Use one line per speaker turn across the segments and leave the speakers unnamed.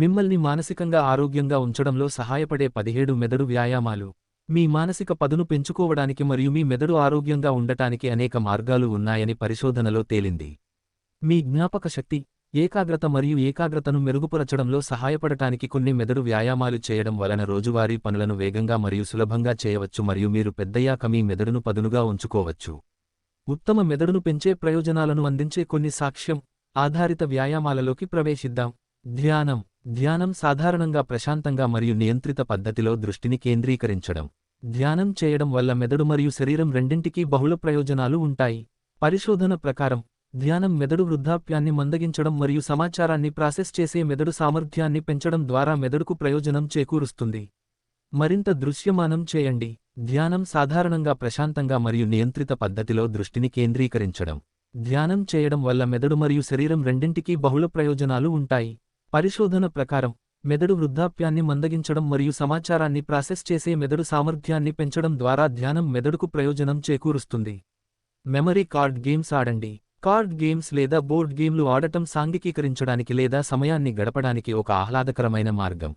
మిమ్మల్ని మానసికంగా ఆరోగ్యంగా ఉంచడంలో సహాయపడే పదిహేడు మెదడు వ్యాయామాలు. మీ మానసిక పదును పెంచుకోవడానికి మరియు మీ మెదడు ఆరోగ్యంగా ఉండటానికి అనేక మార్గాలు ఉన్నాయని పరిశోధనలో తేలింది. మీ జ్ఞాపక శక్తి ఏకాగ్రత మరియు ఏకాగ్రతను మెరుగుపరచడంలో సహాయపడటానికి కొన్ని మెదడు వ్యాయామాలు చేయడం వలన రోజువారీ పనులను వేగంగా మరియు సులభంగా చేయవచ్చు మరియు మీరు పెద్దయ్యాక మీ మెదడును పదునుగా ఉంచుకోవచ్చు. ఉత్తమ మెదడును పెంచే ప్రయోజనాలను అందించే కొన్ని సాక్ష్యం ఆధారిత వ్యాయామాలలోకి ప్రవేశిద్దాం. ధ్యానం. ధ్యానం సాధారణంగా ప్రశాంతంగా మరియు నియంత్రిత పద్ధతిలో దృష్టిని కేంద్రీకరించడం. ధ్యానం చేయడం వల్ల మెదడు మరియు శరీరం రెండింటికీ బహుళ ప్రయోజనాలు ఉంటాయి. పరిశోధన ప్రకారం ధ్యానం మెదడు వృద్ధాప్యాన్ని మందగించడం మరియు సమాచారాన్ని ప్రాసెస్ చేసే మెదడు సామర్థ్యాన్ని పెంచడం ద్వారా మెదడుకు ప్రయోజనం చేకూరుస్తుంది. మరింత దృశ్యమానం చేయండి. ధ్యానం సాధారణంగా ప్రశాంతంగా మరియు నియంత్రిత పద్ధతిలో దృష్టిని కేంద్రీకరించడం. ధ్యానం చేయడం వల్ల మెదడు మరియు శరీరం రెండింటికీ బహుళ ప్రయోజనాలు ఉంటాయి. పరిశోధన ప్రకారం మెదడు వృద్ధాప్యాన్ని మందగించడం మరియు సమాచారాన్ని ప్రాసెస్ చేసే మెదడు సామర్థ్యాన్ని పెంచడం ద్వారా ధ్యానం మెదడుకు ప్రయోజనం చేకూరుస్తుంది. మెమరీ కార్డ్ గేమ్స్ ఆడండి. కార్డ్ గేమ్స్ లేదా బోర్డ్ గేమ్లు ఆడటం సాంఘికీకరించడానికి లేదా సమయాన్ని గడపడానికి ఒక ఆహ్లాదకరమైన మార్గం.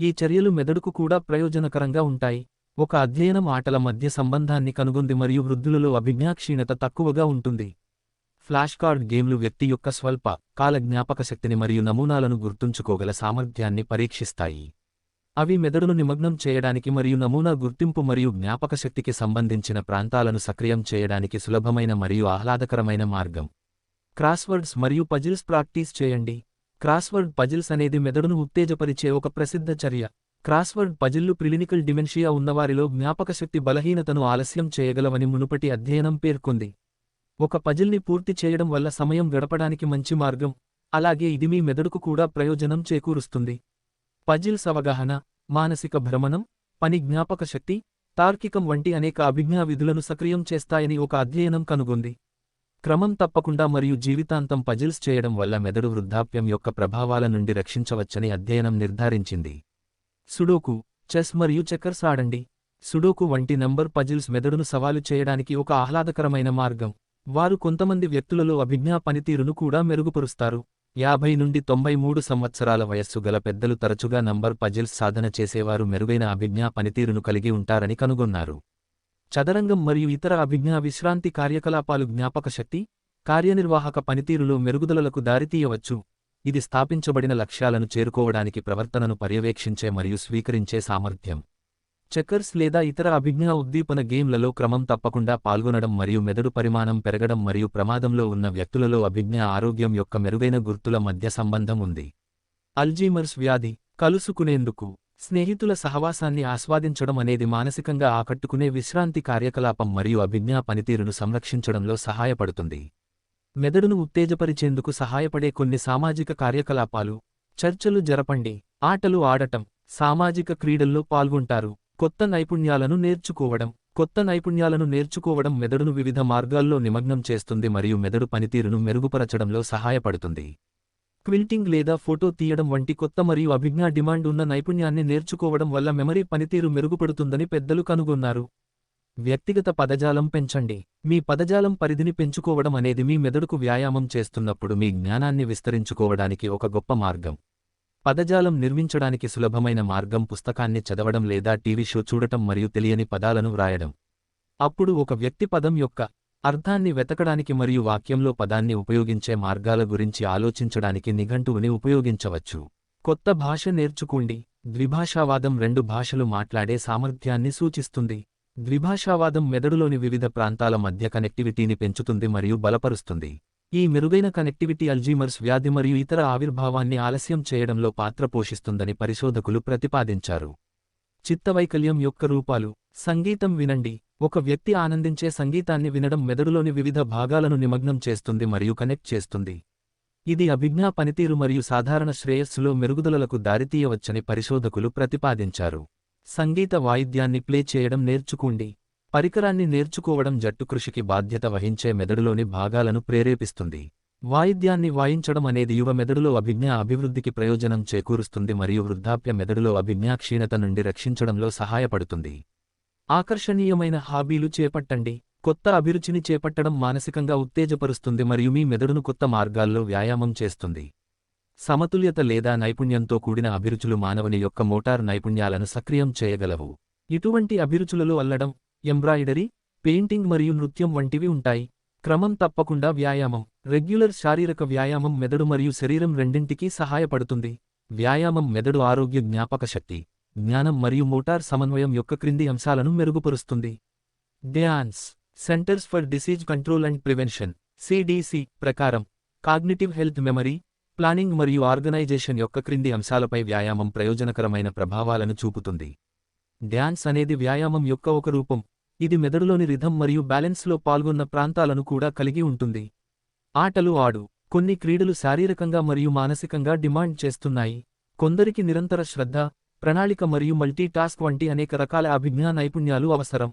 ఈ చర్యలు మెదడుకు కూడా ప్రయోజనకరంగా ఉంటాయి. ఒక అధ్యయనం ఆటల మధ్య సంబంధాన్ని కనుగొంది మరియు వృద్ధులలో అభిజ్ఞాక్షీణత తక్కువగా ఉంటుంది. ఫ్లాష్ కార్డ్ గేమ్లు వ్యక్తి యొక్క స్వల్ప కాల జ్ఞాపకశక్తిని మరియు నమూనాలను గుర్తుంచుకోగల సామర్థ్యాన్ని పరీక్షిస్తాయి. అవి మెదడును నిమగ్నం చేయడానికి మరియు నమూనా గుర్తింపు మరియు జ్ఞాపకశక్తికి సంబంధించిన ప్రాంతాలను సక్రియం చేయడానికి సులభమైన మరియు ఆహ్లాదకరమైన మార్గం. క్రాస్వర్డ్స్ మరియు పజిల్స్ ప్రాక్టీస్ చేయండి. క్రాస్వర్డ్ పజిల్స్ అనేది మెదడును ఉత్తేజపరిచే ఒక ప్రసిద్ధ చర్య. క్రాస్వర్డ్ పజిల్లు ప్రిలినికల్ డిమెన్షియా ఉన్నవారిలో జ్ఞాపకశక్తి బలహీనతను ఆలస్యం చేయగలవని మునుపటి అధ్యయనం పేర్కొంది. ఒక పజిల్ని పూర్తి చేయడం వల్ల సమయం గడపడానికి మంచి మార్గం. అలాగే ఇది మీ మెదడుకు కూడా ప్రయోజనం చేకూరుస్తుంది. పజిల్స్ అవగాహన మానసిక భ్రమణం పని జ్ఞాపక శక్తి తార్కికం వంటి అనేక అభిజ్ఞా విధులను సక్రియం చేస్తాయని ఒక అధ్యయనం కనుగొంది. క్రమం తప్పకుండా మరియు జీవితాంతం పజిల్స్ చేయడం వల్ల మెదడు వృద్ధాప్యం యొక్క ప్రభావాల నుండి రక్షించవచ్చని అధ్యయనం నిర్ధారించింది. సుడోకు చెస్ మరియు చెక్కర్స్ ఆడండి. సుడోకు వంటి నంబర్ పజిల్స్ మెదడును సవాలు చేయడానికి ఒక ఆహ్లాదకరమైన మార్గం. వారు కొంతమంది వ్యక్తులలో అభిజ్ఞా పనితీరును కూడా మెరుగుపరుస్తారు. యాభై నుండి తొంభై మూడు సంవత్సరాల వయస్సు గల పెద్దలు తరచుగా నంబర్ పజిల్స్ సాధన చేసేవారు మెరుగైన అభిజ్ఞా పనితీరును కలిగి ఉంటారని కనుగొన్నారు. చదరంగం మరియు ఇతర అభిజ్ఞా విశ్రాంతి కార్యకలాపాలు జ్ఞాపకశక్తి కార్యనిర్వాహక పనితీరులో మెరుగుదలలకు దారితీయవచ్చు ఇది స్థాపించబడిన లక్ష్యాలను చేరుకోవడానికి ప్రవర్తనను పర్యవేక్షించే మరియు స్వీకరించే సామర్థ్యం. చెక్కర్స్ లేదా ఇతర అభిజ్ఞా ఉద్దీపన గేమ్లలో క్రమం తప్పకుండా పాల్గొనడం మరియు మెదడు పరిమాణం పెరగడం మరియు ప్రమాదంలో ఉన్న వ్యక్తులలో అభిజ్ఞా ఆరోగ్యం యొక్క మెరుగైన గుర్తుల మధ్య సంబంధం ఉంది. అల్జీమర్స్ వ్యాధి కలుసుకునేందుకు స్నేహితుల సహవాసాన్ని ఆస్వాదించడం అనేది మానసికంగా ఆకట్టుకునే విశ్రాంతి కార్యకలాపం మరియు అభిజ్ఞా పనితీరును సంరక్షించడంలో సహాయపడుతుంది. మెదడును ఉత్తేజపరిచేందుకు సహాయపడే కొన్ని సామాజిక కార్యకలాపాలు చర్చలు జరపండి ఆటలు ఆడటం సామాజిక క్రీడల్లో పాల్గొంటారు. కొత్త నైపుణ్యాలను నేర్చుకోవడం కొత్త నైపుణ్యాలను నేర్చుకోవడం మెదడును వివిధ మార్గాల్లో నిమగ్నం చేస్తుంది మరియు మెదడు పనితీరును మెరుగుపరచడంలో సహాయపడుతుంది. క్విల్టింగ్ లేదా ఫోటో తీయడం వంటి కొత్త మరియు అభిజ్ఞా డిమాండ్ ఉన్న నైపుణ్యాన్ని నేర్చుకోవడం వల్ల మెమరీ పనితీరు మెరుగుపడుతుందని పెద్దలు కనుగొన్నారు. వ్యక్తిగత పదజాలం పెంచండి. మీ పదజాలం పరిధిని పెంచుకోవడం అనేది మీ మెదడుకు వ్యాయామం చేస్తున్నప్పుడు మీ జ్ఞానాన్ని విస్తరించుకోవడానికి ఒక గొప్ప మార్గం. పదజాలం నిర్మించడానికి సులభమైన మార్గం పుస్తకాన్ని చదవడం లేదా టీవీ షో చూడటం మరియు తెలియని పదాలను వ్రాయడం. అప్పుడు ఒక వ్యక్తి పదం యొక్క అర్థాన్ని వెతకడానికి మరియు వాక్యంలో పదాన్ని ఉపయోగించే మార్గాల గురించి ఆలోచించడానికి నిఘంటువుని ఉపయోగించవచ్చు. కొత్త భాష నేర్చుకోండి. ద్విభాషావాదం రెండు భాషలు మాట్లాడే సామర్థ్యాన్ని సూచిస్తుంది. ద్విభాషావాదం మెదడులోని వివిధ ప్రాంతాల మధ్య కనెక్టివిటీని పెంచుతుంది మరియు బలపరుస్తుంది. ఈ మెరుగైన కనెక్టివిటీ అల్జీమర్స్ వ్యాధి మరియు ఇతర ఆవిర్భావాన్ని ఆలస్యం చేయడంలో పాత్ర పోషిస్తుందని పరిశోధకులు ప్రతిపాదించారు. చిత్తవైకల్యం యొక్క రూపాలు. సంగీతం వినండి. ఒక వ్యక్తి ఆనందించే సంగీతాన్ని వినడం మెదడులోని వివిధ భాగాలను నిమగ్నం చేస్తుంది మరియు కనెక్ట్ చేస్తుంది. ఇది అభిజ్ఞా పనితీరు మరియు సాధారణ శ్రేయస్సులో మెరుగుదలలకు దారితీయవచ్చని పరిశోధకులు ప్రతిపాదించారు. సంగీత వాయిద్యాన్ని ప్లే చేయడం నేర్చుకోండి. పరికరాన్ని నేర్చుకోవడం జట్టు కృషికి బాధ్యత వహించే మెదడులోని భాగాలను ప్రేరేపిస్తుంది. వాయిద్యాన్ని వాయించడం అనేది యువ మెదడులో అభిజ్ఞా అభివృద్ధికి ప్రయోజనం చేకూరుస్తుంది మరియు వృద్ధాప్య మెదడులో అభిజ్ఞా క్షీణత నుండి రక్షించడంలో సహాయపడుతుంది. ఆకర్షణీయమైన హాబీలు చేపట్టండి. కొత్త అభిరుచిని చేపట్టడం మానసికంగా ఉత్తేజపరుస్తుంది మరియు మీ మెదడును కొత్త మార్గాల్లో వ్యాయామం చేస్తుంది. సమతుల్యత లేదా నైపుణ్యంతో కూడిన అభిరుచులు మానవుని యొక్క మోటార్ నైపుణ్యాలను సక్రియం చేయగలవు. ఇటువంటి అభిరుచులలో అల్లడం ఎంబ్రాయిడరీ పెయింటింగ్ మరియు నృత్యం వంటివి ఉంటాయి. క్రమం తప్పకుండా వ్యాయామం రెగ్యులర్ శారీరక వ్యాయామం మెదడు మరియు శరీరం రెండింటికీ సహాయపడుతుంది. వ్యాయామం మెదడు ఆరోగ్య జ్ఞాపక శక్తి జ్ఞానం మరియు మోటార్ సమన్వయం యొక్క క్రింది అంశాలను మెరుగుపరుస్తుంది. Dance Centres for Disease Control and Prevention CDC ప్రకారం కాగ్నిటివ్ హెల్త్ మెమరీ ప్లానింగ్ మరియు ఆర్గనైజేషన్ యొక్క క్రింది అంశాలపై వ్యాయామం ప్రయోజనకరమైన ప్రభావాలను చూపుతుంది. డ్యాన్స్ అనేది వ్యాయామం యొక్క ఒక రూపం. ఇది మెదడులోని రిథం మరియు బ్యాలెన్స్లో పాల్గొన్న ప్రాంతాలను కూడా కలిగి ఉంటుంది. ఆటలు ఆడు. కొన్ని క్రీడలు శారీరకంగా మరియు మానసికంగా డిమాండ్ చేస్తున్నాయి. కొందరికి నిరంతర శ్రద్ధ ప్రణాళిక మరియు మల్టీటాస్క్ వంటి అనేక రకాల అభిజ్ఞా నైపుణ్యాలు అవసరం.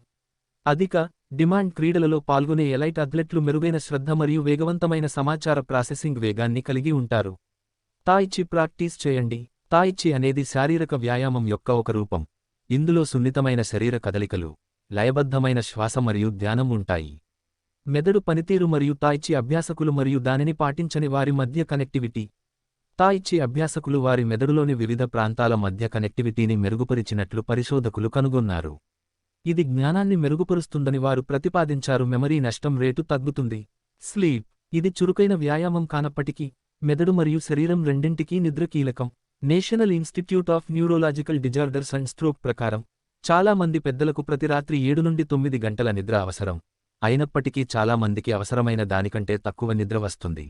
అధిక డిమాండ్ క్రీడలలో పాల్గొనే ఎలైట్ అథ్లెట్లు మెరుగైన శ్రద్ధ మరియు వేగవంతమైన సమాచార ప్రాసెసింగ్ వేగాన్ని కలిగి ఉంటారు. తాయిచి ప్రాక్టీస్ చేయండి. తాయిచి అనేది శారీరక వ్యాయామం యొక్క ఒక రూపం. ఇందులో సున్నితమైన శరీర కదలికలు లయబద్ధమైన శ్వాస మరియు ధ్యానం ఉంటాయి. మెదడు పనితీరు మరియు తాయిచి అభ్యాసకులు మరియు దానిని పాటించని వారి మధ్య కనెక్టివిటీ. తాయిచి అభ్యాసకులు వారి మెదడులోని వివిధ ప్రాంతాల మధ్య కనెక్టివిటీని మెరుగుపరిచినట్లు పరిశోధకులు కనుగొన్నారు. ఇది జ్ఞానాన్ని మెరుగుపరుస్తుందని వారు ప్రతిపాదించారు. మెమరీ నష్టం రేటు తగ్గుతుంది. స్లీప్ ఇది చురుకైన వ్యాయామం కానప్పటికీ మెదడు మరియు శరీరం రెండింటికీ నిద్ర కీలకం. National Institute of Neurological Disorders and Stroke ప్రకారం చాలా మంది పెద్దలకు ప్రతి రాత్రి ఏడు నుండి తొమ్మిది గంటల నిద్ర అవసరం. అయినప్పటికీ చాలా మందికి అవసరమైన దానికంటే తక్కువ నిద్ర వస్తుంది.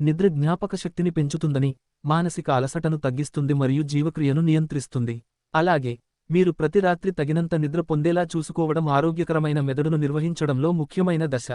నిద్ర జ్ఞాపక శక్తిని పెంచుతుందని మానసిక అలసటను తగ్గిస్తుంది మరియు జీవక్రియను నియంత్రిస్తుంది. అలాగే మీరు ప్రతి రాత్రి తగినంత నిద్ర పొందేలా చూసుకోవడం ఆరోగ్యకరమైన మెదడును నిర్వహించడంలో ముఖ్యమైన దశ.